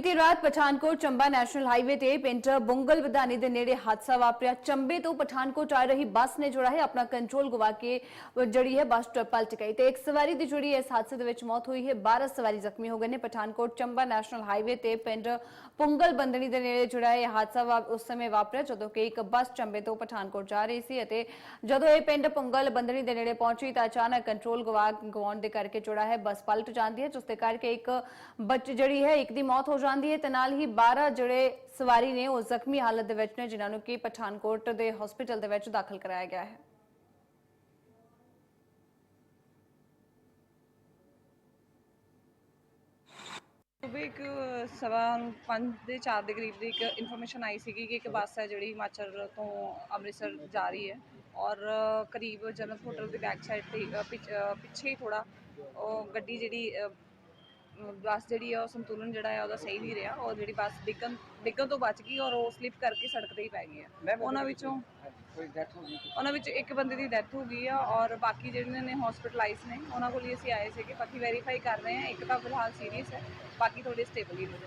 ਬੀਤੀ ਰਾਤ Pathankot Chamba national highway ਤੇ ਪਿੰਡ ਬੁੰਗਲ ਵਿਧਾਨੀ ਦੇ ਨੇੜੇ ਹਾਦਸਾ ਵਾਪਰਿਆ। ਚੰਬੇ ਤੋਂ ਪਠਾਨਕੋਟ ਆ ਰਹੀ ਬੱਸ ਨੇ ਜਿਹੜਾ ਹੈ ਆਪਣਾ ਕੰਟਰੋਲ ਗਵਾ ਕੇ, ਅਹ, ਜਿਹੜੀ ਹੈ ਬੱਸ ਪਲਟ ਗਈ ਤੇ ਇੱਕ ਸਵਾਰੀ ਦੀ ਜਿਹੜੀ ਇਸ ਹਾਦਸੇ ਦੇ ਵਿੱਚ ਮੌਤ ਹੋਈ ਹੈ। 12 ਸਵਾਰੀ ਜ਼ਖਮੀ ਹੋ ਗਏ ਨੇ। ਪਠਾਨਕੋਟ ਚੰਬਾ ਨੈਸ਼ਨਲ ਹਾਈਵੇ ਤੇ ਪਿੰਡ ਪੁੰਗਲ ਬੰਦਣੀ ਦੇ ਨੇੜੇ ਜਿਹੜਾ ਇਹ ਹਾਦਸਾ ਵਾ- ਉਸ ਸਮੇਂ ਵਾਪਰਿਆ ਜਦੋਂ ਕਿ ਇੱਕ ਬੱਸ ਚੰਬੇ ਤੋਂ ਪਠਾਨਕੋਟ ਜਾ ਰਹੀ ਸੀ ਅਤੇ ਜਦੋਂ ਇਹ ਪਿੰਡ ਪੁੰਗਲ ਬੰਦਣੀ ਦੇ ਨੇੜੇ ਪਹੁੰਚੀ ਤਾਂ ਅਚਾਨਕ ਕੰਟਰੋਲ ਗਵਾ, ਗਵਾਉਣ ਦੇ ਕਰਕੇ ਜੁੜਾ ਹੈ ਬੱਸ ਪਲਟ ਜਾਂਦੀ ਹੈ। ਜਿਸ ਦੇ ਕਰਕੇ ਇੱਕ ਬੱਚ, ਜਿਹੜੀ ਹੈ ਇੱਕ ਦੀ ਮੌਤ ਹੋ ਜਾਂਦੀ ਹੈ ਤੇ ਨਾਲ ਹੀ 12 ਜਿਹੜੇ ਸਵਾਰੀ ਨੇ ਉਹ ਜ਼ਖਮੀ ਹਾਲਤ ਦੇ ਵਿੱਚ ਨੇ, ਜਿਨ੍ਹਾਂ ਨੂੰ ਕਿ ਪਠਾਨਕੋਟ ਦੇ ਹਸਪੀਟਲ ਦੇ ਵਿੱਚ ਦਾਖਲ ਕਰਾਇਆ ਗਿਆ ਹੈ। ਸੁਬਹ ਇੱਕ ਸਵਾ ਪੰਜ ਦੇ 4 ਦੇ ਕਰੀਬ ਦੀ ਇੱਕ ਇਨਫੋਰਮੇਸ਼ਨ ਆਈ ਸੀਗੀ ਕਿ ਇੱਕ ਬੱਸ ਹੈ ਜਿਹੜੀ ਹਿਮਾਚਲ ਤੋਂ ਅੰਮ੍ਰਿਤਸਰ ਜਾ ਰਹੀ ਹੈ ਔਰ ਕਰੀਬ ਜਨਤ ਹੋਟਲ ਦੇ ਬੈਕ ਸਾਈਡ ਤੇ ਪਿੱਛੇ ਹੀ ਥੋੜਾ ਉਹ ਗੱਡੀ ਜਿਹੜੀ ਬੱਸ ਜਿਹੜੀ ਹੈ ਉਹ ਸੰਤੁਲਨ ਜਿਹੜਾ ਹੈ ਉਹਦਾ ਸਹੀ ਨਹੀਂ ਰਿਹਾ। ਔਰ ਜਿਹੜੀ ਬੱਸ ਡਿੱਗਣ ਡਿੱਗਣ ਤੋਂ ਬਚ ਗਈ ਔਰ ਉਹ ਸਲਿੱਪ ਕਰਕੇ ਸੜਕ ਤੇ ਹੀ ਪੈ ਗਈ ਹੈ ਉਹਨਾਂ ਵਿੱਚੋਂ ਕੋਈ ਡੈਥ ਹੋ ਗਈ ਉਹਨਾਂ ਵਿੱਚ ਇੱਕ ਬੰਦੇ ਦੀ ਡੈਥ ਹੋ ਗਈ ਆ ਔਰ ਬਾਕੀ ਜਿਹੜੇ ਨੇ ਹਸਪੀਟਲਾਈਜ਼ ਨੇ ਉਹਨਾਂ ਕੋਲ ਹੀ ਅਸੀਂ ਆਏ ਸੀਗੇ। ਬਾਕੀ ਵੈਰੀਫਾਈ ਕਰ ਰਹੇ ਹਾਂ ਇੱਕ ਤਾਂ ਫਿਲਹਾਲ ਸੀਰੀਅਸ ਹੈ ਬਾਕੀ ਥੋੜੇ ਸਟੇਬਲ ਹੀ ਨੇ।